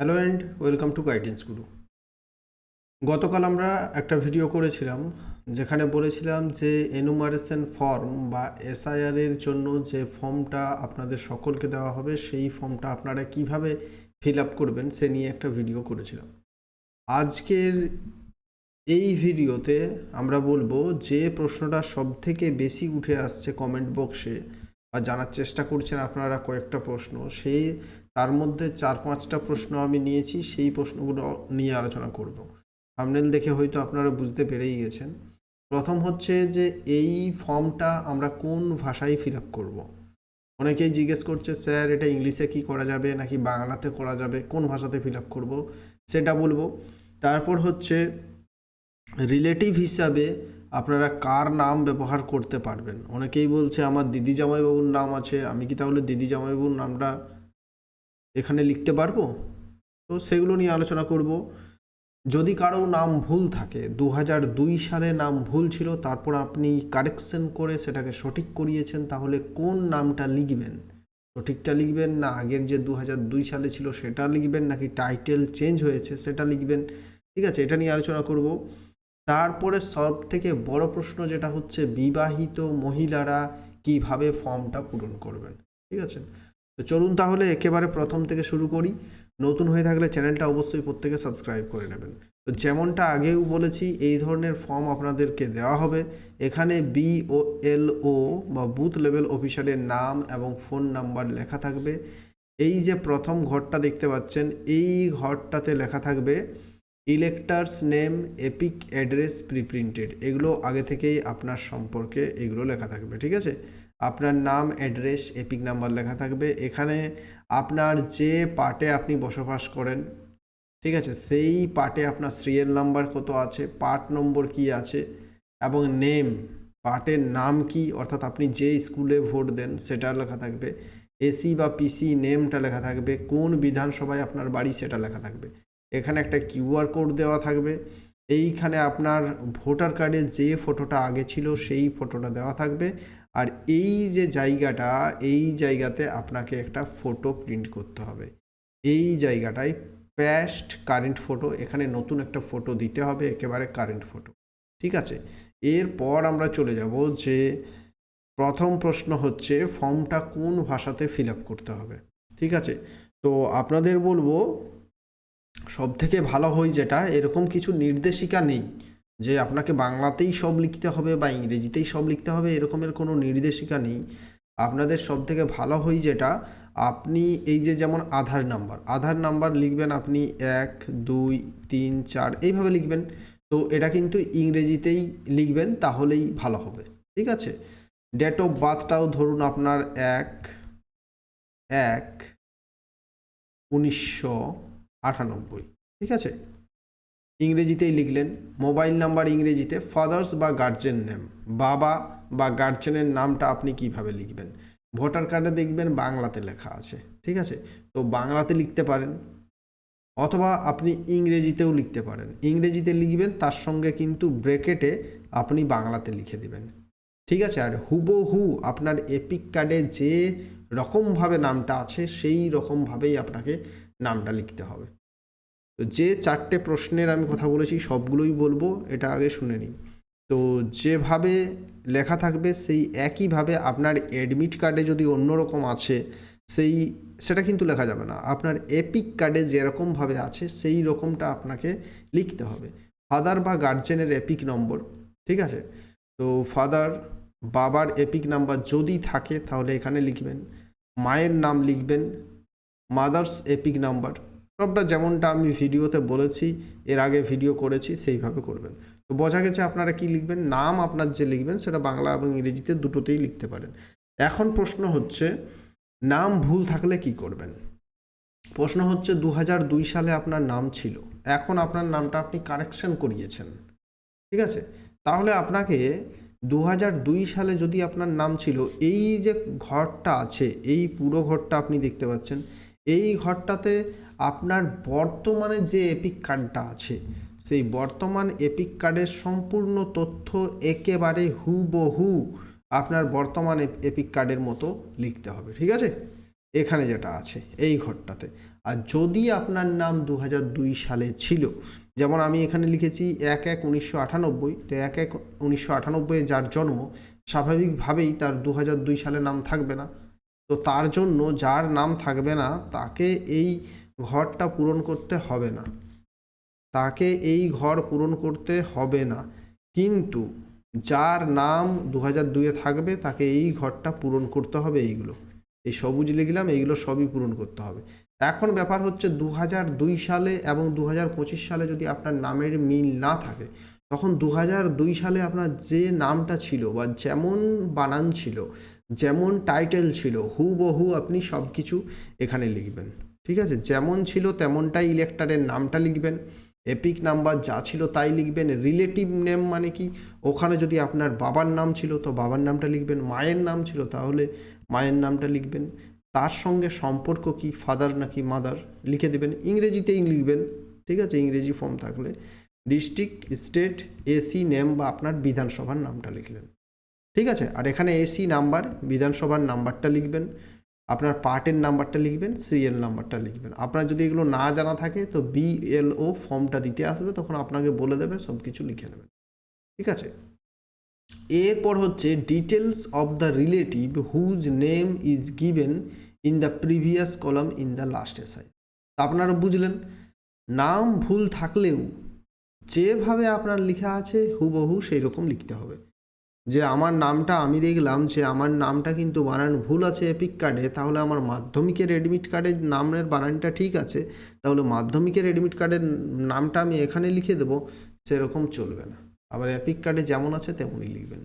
Hello and welcome to guidance Guru গতকাল আমরা একটা ভিডিও করেছিলাম যেখানে বলেছিলাম যে এনুমারেশন ফর্ম বা এসআইআর এর জন্য যে ফর্মটা আপনাদের সকলকে দেওয়া হবে, সেই ফর্মটা আপনারা কীভাবে ফিল আপ করবেন সে নিয়ে একটা ভিডিও করেছিলাম। আজকের এই ভিডিওতে আমরা বলব যে প্রশ্নটা সব থেকে বেশি উঠে আসছে কমেন্ট বক্সে বা জানার চেষ্টা করছেন আপনারা কয়েকটা প্রশ্ন, সেই তার মধ্যে চার পাঁচটা প্রশ্ন আমি নিয়েছি, সেই প্রশ্নগুলো নিয়ে আলোচনা করব। থামনেল দেখে হয়তো আপনারা বুঝতে পেরেই গেছেন। প্রথম হচ্ছে যে এই ফর্মটা আমরা কোন ভাষায় ফিল আপ করব? অনেকেই জিজ্ঞেস করছে, স্যার, এটা ইংলিশে কি করা যাবে নাকি বাংলাতে করা যাবে? কোন ভাষাতে ফিল আপ করব? সেটা বলব। তারপর হচ্ছে রিলেটিভ হিসাবে আপনারা কার নাম ব্যবহার করতে পারবেন? অনেকেই বলছে, আমার দিদি জামাইবাবুর নাম আছে, আমি কি তাহলে দিদি জামাইবাবুর নামটা এখানে লিখতে পারব? তো সেগুলো নিয়ে আলোচনা করব। যদি কারও নাম ভুল থাকে দু দুই সালে নাম ভুল ছিল, তারপর আপনি কারেকশন করে সেটাকে সঠিক করিয়েছেন, তাহলে কোন নামটা লিখবেন? সঠিকটা লিখবেন না, আগের যে দু দুই সালে ছিল সেটা লিখবেন, নাকি টাইটেল চেঞ্জ হয়েছে সেটা লিখবেন? ঠিক আছে, এটা নিয়ে আলোচনা করব। তারপরে সব থেকে বড় প্রশ্ন যেটা হচ্ছে, বিবাহিত মহিলারা কীভাবে ফর্মটা পূরণ করবেন? ঠিক আছে? তো চলুন তাহলে একেবারে প্রথম থেকে শুরু করি। নতুন হয়ে থাকলে চ্যানেলটা অবশ্যই প্রত্যেকে সাবস্ক্রাইব করে নেবেন। তো যেমনটা আগেও বলেছি, এই ধরনের ফর্ম আপনাদেরকে দেওয়া হবে। এখানে বি ও এল ও বা বুথ লেভেল অফিসারের নাম এবং ফোন নাম্বার লেখা থাকবে। এই যে প্রথম ঘরটা দেখতে পাচ্ছেন, এই ঘরটাতে লেখা থাকবে electors name EPIC address preprinted এগুলো আগে থেকেই আপনার সম্পর্কে এগুলো লেখা থাকবে, ঠিক আছে? আপনার নাম অ্যাড্রেস এপিক নাম্বার লেখা থাকবে। এখানে আপনার যে পার্টে আপনি বসবাস করেন, ঠিক আছে, সেই পার্টে আপনার সিরিয়াল নাম্বার কত আছে, পার্ট নম্বর কি আছে, এবং নেম পার্টের নাম কি, অর্থাৎ আপনি যে স্কুলে ভোট দেন সেটা লেখা থাকবে। এসি বা পিসি নেমটা লেখা থাকবে। কোন বিধানসভায় আপনার বাড়ি সেটা লেখা থাকবে। এখানে একটা কিউআর কোড দেওয়া থাকবে। এইখানে আপনার ভোটার কার্ডে যে ফটোটা আগে ছিল সেই ফটোটা দেওয়া থাকবে। আর এই যে জায়গাটা, এই জায়গাতে আপনাকে একটা ফটো প্রিন্ট করতে হবে। এই জায়গাটায় প্যাস্ট কারেন্ট ফটো এখানে নতুন একটা ফটো দিতে হবে, একেবারে কারেন্ট ফটো ঠিক আছে? এরপর আমরা চলে যাব যে প্রথম প্রশ্ন হচ্ছে ফর্মটা কোন ভাষাতে ফিল আপ করতে হবে? ঠিক আছে? তো আপনাদের বলব সব থেকে ভালো হয় যেটা, এরকম কিছু নির্দেশিকা নেই। যে আপনাকে বাংলাতেই সব লিখতে হবে বা ইংরেজিতেই সব লিখতে হবে, এরকমের কোনো নির্দেশিকা নেই। আপনাদের সব থেকে ভালো হয় যেটা, আপনি এই যে যেমন আধার নাম্বার আধার নাম্বার লিখবেন আপনি এক, দুই, তিন, চার, এইভাবে লিখবেন। তো এটা কিন্তু ইংরেজিতেই লিখবেন, তাহলেই ভালো হবে। ঠিক আছে? ডেট অফ বার্থটাও ধরুন আপনার এক এক, উনিশশো আটানব্বই। ঠিক আছে? ইংরেজিতেই লিখলেন, মোবাইল নাম্বার ইংরেজিতে ফাদার্স বা গার্জেন নেম, বাবা বা গার্জেনের নামটা আপনি কীভাবে লিখবেন? ভোটার কার্ডে দেখবেন বাংলাতে লেখা আছে, ঠিক আছে? তো বাংলাতে লিখতে পারেন, অথবা আপনি ইংরেজিতেও লিখতে পারেন। ইংরেজিতে লিখবেন, তার সঙ্গে কিন্তু ব্রেকেটে আপনি বাংলাতে লিখে দিবেন, ঠিক আছে? আর হুবহু আপনার এপিক কার্ডে যে রকমভাবে নামটা আছে, সেই রকমভাবেই আপনাকে নামটা লিখতে হবে। তো যে চারটে প্রশ্নের আমি কথা বলেছি, সবগুলোই বলব, এটা আগে শুনে নিই তো যেভাবে লেখা থাকবে, সেই একইভাবে আপনার অ্যাডমিট কার্ডে যদি অন্যরকম আছে, সেই, সেটা কিন্তু লেখা যাবে না। আপনার এপিক কার্ডে যেরকমভাবে আছে, সেই রকমটা আপনাকে লিখতে হবে। ফাদার বা গার্জেনের এপিক নম্বর ঠিক আছে? তো ফাদার বাবার এপিক নাম্বার যদি থাকে, তাহলে এখানে লিখবেন। মায়ের নাম লিখবেন। মাদার্স এপিক নাম্বার সবটা যেমনটা আমি ভিডিওতে বলেছি, এর আগে ভিডিও করেছি, সেইভাবে করবেন। তো বোঝা গেছে আপনারা কি লিখবেন, নাম আপনার যে লিখবেন, সেটা বাংলা এবং ইংরেজিতে দুটোতেই লিখতে পারেন। এখন প্রশ্ন হচ্ছে, নাম ভুল থাকলে কি করবেন? প্রশ্ন হচ্ছে দু দুই সালে আপনার নাম ছিল, এখন আপনার নামটা আপনি কারেকশন করিয়েছেন। ঠিক আছে? তাহলে আপনাকে দু দুই সালে যদি আপনার নাম ছিল, এই যে ঘরটা আছে, এই পুরো ঘরটা আপনি দেখতে পাচ্ছেন, এই ঘরটাতে আপনার বর্তমানে যে এপিক কার্ডটা আছে, সেই বর্তমান এপিক কার্ডের সম্পূর্ণ তথ্য একেবারে হুবহু আপনার বর্তমান এপিক কার্ডের মতো লিখতে হবে, ঠিক আছে? এখানে যেটা আছে, এই ঘরটাতে। আর যদি আপনার নাম দু সালে ছিল, যেমন আমি এখানে লিখেছি এক এক উনিশশো আটানব্বই, তো এক এক উনিশশো যার জন্ম, স্বাভাবিকভাবেই তার দু দুই সালে নাম থাকবে না। তো তার জন্য যার নাম থাকবে না, তাকে এই ঘরটা পূরণ করতে হবে না। তাকে এই ঘর পূরণ করতে হবে না। কিন্তু যার নাম দু হাজার দুইয়ে থাকবে, তাকে এই ঘরটা পূরণ করতে হবে এইগুলো। এই সবুজ লিখলাম, এইগুলো সবই পূরণ করতে হবে। এখন ব্যাপার হচ্ছে দু হাজার দুই সালে এবং দু হাজার পঁচিশ সালে যদি আপনার নামের মিল না থাকে, তখন দু হাজার দুই সালে আপনার যে নামটা ছিল বা যেমন বানান ছিল, যেমন টাইটেল ছিল, হুবহু আপনি সব কিছু এখানে লিখবেন। ঠিক আছে? যেমন ছিল তেমনটাই ইলেক্টারের নামটা লিখবেন। এপিক নাম্বার যা ছিল তাই লিখবেন। রিলেটিভ নেম মানে কি? ওখানে যদি আপনার বাবার নাম ছিল, তো বাবার নামটা লিখবেন। মায়ের নাম ছিল, তাহলে মায়ের নামটা লিখবেন। তার সঙ্গে সম্পর্ক কি? ফাদার নাকি মাদার লিখে দেবেন। ইংরেজিতেই লিখবেন। ঠিক আছে? ইংরেজি ফর্ম থাকলে। ডিস্ট্রিক্ট স্টেট এসি নেম বা আপনার বিধানসভার নামটা লিখলেন। ঠিক আছে? আর এখানে এসি নাম্বার বিধানসভার নাম্বারটা লিখবেন। আপনার পার্টের নাম্বারটা লিখবেন, সিরিয়াল নাম্বারটা লিখবেন। আপনার যদি এগুলো না জানা থাকে, তো বিএলও ফর্মটা দিতে আসবে, তখন আপনাকে বলে দেবে সব কিছু লিখে নেবেন ঠিক আছে? এরপর হচ্ছে details of the relative whose name is given in the previous column in the last SI আপনারা বুঝলেন? নাম ভুল থাকলেও, যেভাবে আপনার লেখা আছে, হুবহু সেই রকম লিখতে হবে। যে আমার নামটা আমি দেখলাম যে আমার নামটা কিন্তু বানান ভুল আছে এপিক কার্ডে তাহলে আমার মাধ্যমিকের এডমিট কার্ডের নামের বানানটা ঠিক আছে, তাহলে মাধ্যমিকের এডমিট কার্ডের নামটা আমি এখানে লিখে দেবো, সেরকম চলবে না। আবার এপিক কার্ডে যেমন আছে তেমনই লিখবেন।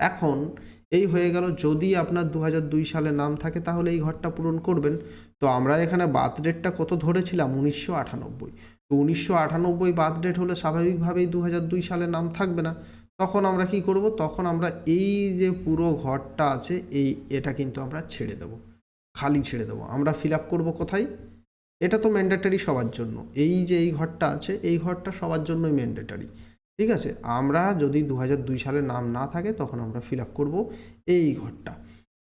এখন এই হয়ে গেল, যদি আপনার দু দুই সালে নাম থাকে, তাহলে এই ঘরটা পূরণ করবেন। তো আমরা এখানে বার্থ ডেটটা কত ধরেছিলাম? উনিশশো আটানব্বই। তো উনিশশো আটানব্বই বার্থ ডেট হলে স্বাভাবিকভাবেই দু দুই সালে নাম থাকবে না। তখন আমরা কি করব? তখন আমরা এই যে পুরো ঘরটা আছে, এই এটা কিন্তু আমরা ছেড়ে দেব। খালি ছেড়ে দেবো। আমরা ফিল আপ করব কোথায়? এটা তো ম্যান্ডেটারি সবার জন্য। এই যে এই ঘরটা আছে, এই ঘরটা সবার জন্যই ম্যান্ডেটারি ঠিক আছে? আমরা যদি দু সালে নাম না থাকে, তখন আমরা ফিল আপ করব এই ঘরটা।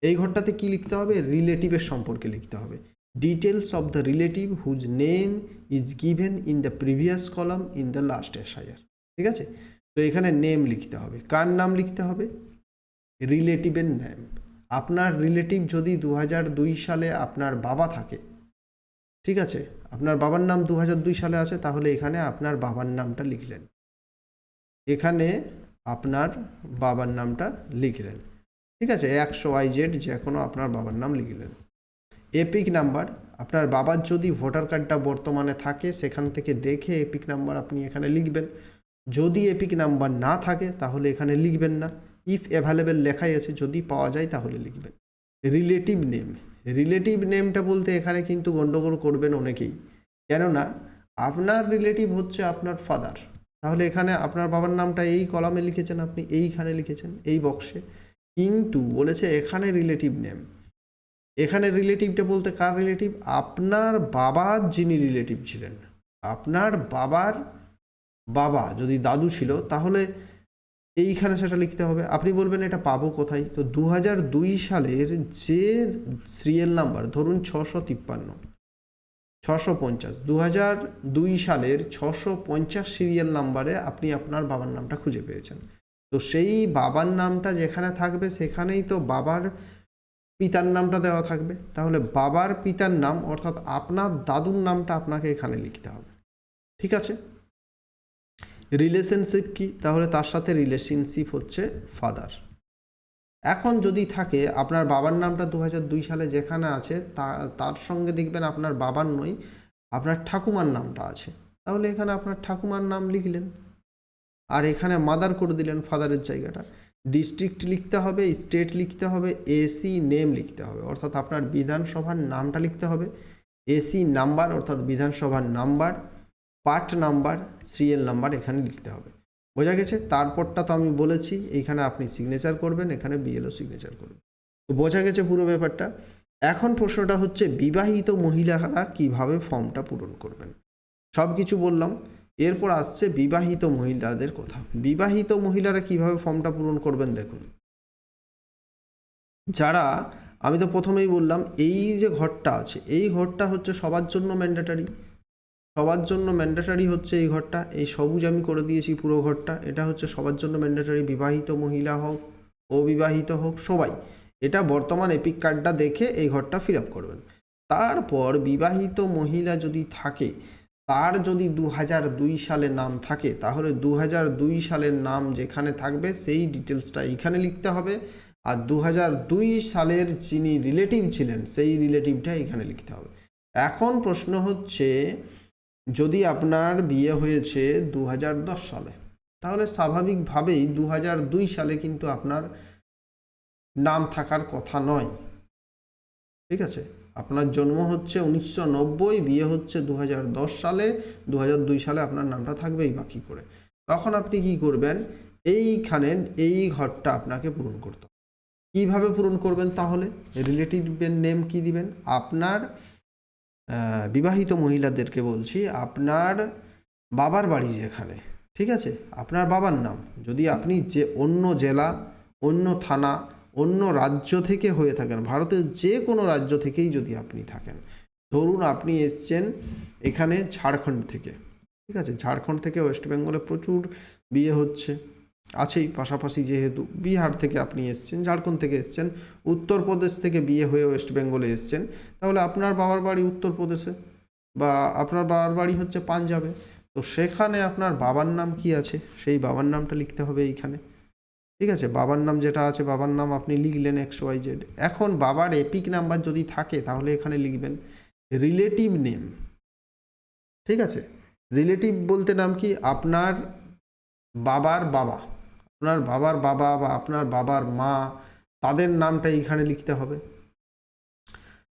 এই ঘরটাতে কি লিখতে হবে? রিলেটিভের সম্পর্কে লিখতে হবে। Details of the relative whose name is given in the previous column in the last SIR ঠিক আছে? তো এখানে নেম লিখতে হবে। কার নাম লিখতে হবে? রিলেটিভের নেম আপনার রিলেটিভ যদি দু দুই সালে আপনার বাবা থাকে, ঠিক আছে? আপনার বাবার নাম দু দুই সালে আছে, তাহলে এখানে আপনার বাবার নামটা লিখলেন। এখানে আপনার বাবার নামটা লিখলেন। ঠিক আছে? একশো ওয়াই জেড যে কোনো আপনার বাবার নাম লিখলেন। এপিক নাম্বার আপনার বাবার যদি ভোটার কার্ডটা বর্তমানে থাকে, সেখান থেকে দেখে এপিক নাম্বার আপনি এখানে লিখবেন। যদি এপিক নাম্বার না থাকে, তাহলে এখানে লিখবেন না। ইফ অ্যাভেলেবেল লেখাই আছে, যদি পাওয়া যায় তাহলে লিখবেন। রিলেটিভ নেম রিলেটিভ নেমটা বলতে এখানে কিন্তু গণ্ডগোল করবেন অনেকেই। কেননা, আপনার রিলেটিভ হচ্ছে আপনার ফাদার তাহলে এখানে আপনার বাবার নামটা এই কলামে লিখেছেন আপনি, এইখানে লিখেছেন, এই বক্সে কিন্তু বলেছে এখানে রিলেটিভ নেম এখানে রিলেটিভটা বলতে কার রিলেটিভ আপনার বাবার যিনি রিলেটিভ ছিলেন। আপনার বাবার বাবা যদি দাদু ছিল, তাহলে এইখানে সেটা লিখতে হবে। আপনি বলবেন এটা পাবো কোথায়? তো দু দুই সালের যে সিরিয়াল নাম্বার ধরুন ছশো তিপ্পান্ন, ছশো পঞ্চাশ দু হাজার দুই সালের ছশো পঞ্চাশ সিরিয়াল নাম্বারে আপনি আপনার বাবার নামটা খুঁজে পেয়েছেন। তো সেই বাবার নামটা যেখানে থাকবে, সেখানেই তো বাবার পিতার নামটা দেওয়া থাকবে। তাহলে বাবার পিতার নাম, অর্থাৎ আপনার দাদুর নামটা আপনাকে এখানে লিখতে হবে। ঠিক আছে? রিলেশনশিপ কি? তাহলে তার সাথে রিলেশনশিপ হচ্ছে ফাদার এখন যদি থাকে, আপনার বাবার নামটা দু দুই সালে যেখানে আছে, তা, তার সঙ্গে দেখবেন আপনার বাবার নয় আপনার ঠাকুমার নামটা আছে। তাহলে এখানে আপনার ঠাকুমার নাম লিখলেন। আর এখানে মাদার করে দিলেন ফাদারের জায়গাটা। ডিস্ট্রিক্ট লিখতে হবে স্টেট লিখতে হবে এসি নেম লিখতে হবে। অর্থাৎ আপনার বিধানসভার নামটা লিখতে হবে। এসি নাম্বার অর্থাৎ বিধানসভার number part number, serial number এখানে লিখতে হবে। বোঝা গেছে? তারপরটা তো আমি বলেছি এইখানে আপনি সিগনেচার করবেন, এখানে বিএলও সিগনেচার করবেন। তো বোঝা গেছে পুরো ব্যাপারটা। এখন প্রশ্নটা হচ্ছে, বিবাহিত মহিলারা কীভাবে ফর্মটা পূরণ করবেন? সব কিছু বললাম, এরপর আসছে বিবাহিত মহিলাদের কথা। বিবাহিত মহিলারা কীভাবে ফর্মটা পূরণ করবেন দেখুন। যারা, আমি তো প্রথমেই বললাম, এই যে ঘরটা আছে, এই ঘরটা হচ্ছে সবার জন্য ম্যান্ডেটারি সবার জন্য ম্যান্ডেটারি হচ্ছে এই ঘরটা। এই সবুজ আমি করে দিয়েছি পুরো ঘরটা। এটা হচ্ছে সবার জন্য ম্যান্ডেটারি বিবাহিত মহিলা হোক, অবিবাহিত হোক, সবাই। এটা বর্তমান এপিক কার্ডটা দেখে এই ঘরটা ফিল আপ করবেন। তারপর বিবাহিত মহিলা যদি থাকে, তার যদি দু দুই সালে নাম থাকে, তাহলে দু দুই সালের নাম যেখানে থাকবে, সেই ডিটেলসটা এইখানে লিখতে হবে। আর দু দুই সালের যিনি রিলেটিভ ছিলেন, সেই রিলেটিভটা এখানে লিখতে হবে। এখন প্রশ্ন হচ্ছে যদি আপনার বিয়ে হয়েছে দু হাজার দশ সালে, তাহলে স্বাভাবিকভাবেই দু দুই সালে কিন্তু আপনার নাম থাকার কথা নয়। ঠিক আছে? আপনার জন্ম হচ্ছে উনিশশো নব্বই, বিয়ে হচ্ছে দু হাজার দশ সালে দু হাজার দুই সালে আপনার নামটা থাকবেই বাকি করে। তখন আপনি কি করবেন? এইখানে এই ঘরটা আপনাকে পূরণ করতে কীভাবে পূরণ করবেন তাহলে? রিলেটিভের নেম কি দিবেন? আপনার বিবাহিত মহিলাদেরকে বলছি, আপনার বাবার বাড়ি যেখানে, ঠিক আছে? আপনার বাবার নাম। যদি আপনি যে অন্য জেলা, অন্য থানা, অন্য রাজ্য থেকে হয়ে থাকেন, ভারতের যে কোনো রাজ্য থেকেই যদি আপনি থাকেন, ধরুন আপনি এসছেন এখানে ঝাড়খণ্ড থেকে, ঠিক আছে? ঝাড়খণ্ড থেকে ওয়েস্ট বেঙ্গলে প্রচুর বিয়ে হচ্ছে। আছেই, পাশাপাশি যেহেতু বিহার থেকে আপনি এসছেন, ঝাড়খণ্ড থেকে এসছেন, উত্তরপ্রদেশ থেকে বিয়ে হয়ে ওয়েস্ট বেঙ্গলে এসছেন, তাহলে আপনার বাবার বাড়ি উত্তরপ্রদেশে? বা আপনার বাবার বাড়ি হচ্ছে পাঞ্জাবে। তো সেখানে আপনার বাবার নাম কি আছে? সেই বাবার নামটা লিখতে হবে এইখানে। ঠিক আছে? বাবার নাম যেটা আছে, বাবার নাম আপনি লিখলেন এক্স ওয়াই জেড। এখন বাবার এপিক নাম্বার যদি থাকে, তাহলে এখানে লিখবেন রিলেটিভ নেম। ঠিক আছে? রিলেটিভ বলতে নাম কি? আপনার বাবার বাবা। আপনার বাবার বাবা বা আপনার বাবার মা, তাদের নামটা এইখানে লিখতে হবে।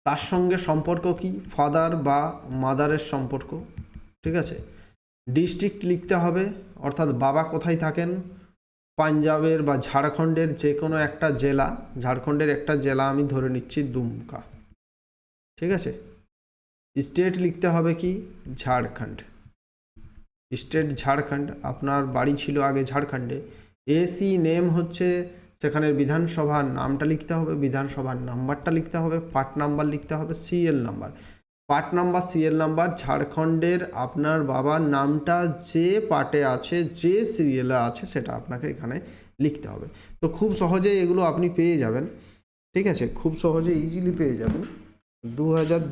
তার সঙ্গে সম্পর্ক কি? ফাদার বা মাদারের সম্পর্ক, ঠিক আছে? ডিস্ট্রিক্ট লিখতে হবে, অর্থাৎ বাবা কোথায় থাকেন? পাঞ্জাবের বা ঝাড়খণ্ডের যে কোনো একটা জেলা, ঝাড়খণ্ডের একটা জেলা আমি ধরে নিচ্ছি দুমকা, ঠিক আছে? স্টেট লিখতে হবে কি? ঝাড়খণ্ড। স্টেট ঝাড়খণ্ড, আপনার বাড়ি ছিল আগে ঝাড়খণ্ডে এসি নেম হচ্ছে সেখানের বিধানসভার নামটা লিখতে হবে, বিধানসভার নাম্বারটা লিখতে হবে, পার্ট নাম্বার লিখতে হবে CL number. Part number CL number, ঝাড়খণ্ডের আপনার বাবার নামটা যে পার্টে আছে, যে সিরিয়ালে আছে, সেটা আপনাকে এখানে লিখতে হবে। তো খুব সহজেই এগুলো আপনি পেয়ে যাবেন, ঠিক আছে? খুব সহজে ইজিলি পেয়ে যাবেন।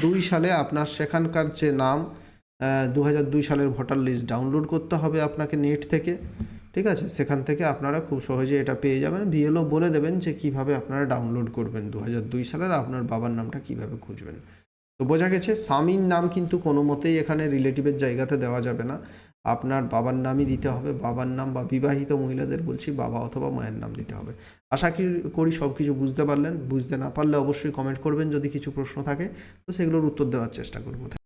দু সালে আপনার সেখানকার যে নাম দু সালের ভোটার লিস্ট ডাউনলোড করতে হবে আপনাকে নেট থেকে। ঠিক আছে? সেখান থেকে আপনারা খুব সহজে এটা পেয়ে যাবেন। বিএলও বলে দেবেন যে কীভাবে আপনারা ডাউনলোড করবেন দু দুই সালের আপনার বাবার নামটা কীভাবে খুঁজবেন। তো বোঝা গেছে, স্বামীর নাম কিন্তু কোনো মতেই এখানে রিলেটিভের জায়গাতে দেওয়া যাবে না। আপনার বাবার নামই দিতে হবে, বাবার নাম বা বিবাহিত মহিলাদের বলছি বাবা অথবা মায়ের নাম দিতে হবে। আশা করি সব কিছু বুঝতে পারলেন। বুঝতে না পারলে অবশ্যই কমেন্ট করবেন যদি কিছু প্রশ্ন থাকে। তো সেগুলোর উত্তর দেওয়ার চেষ্টা করব।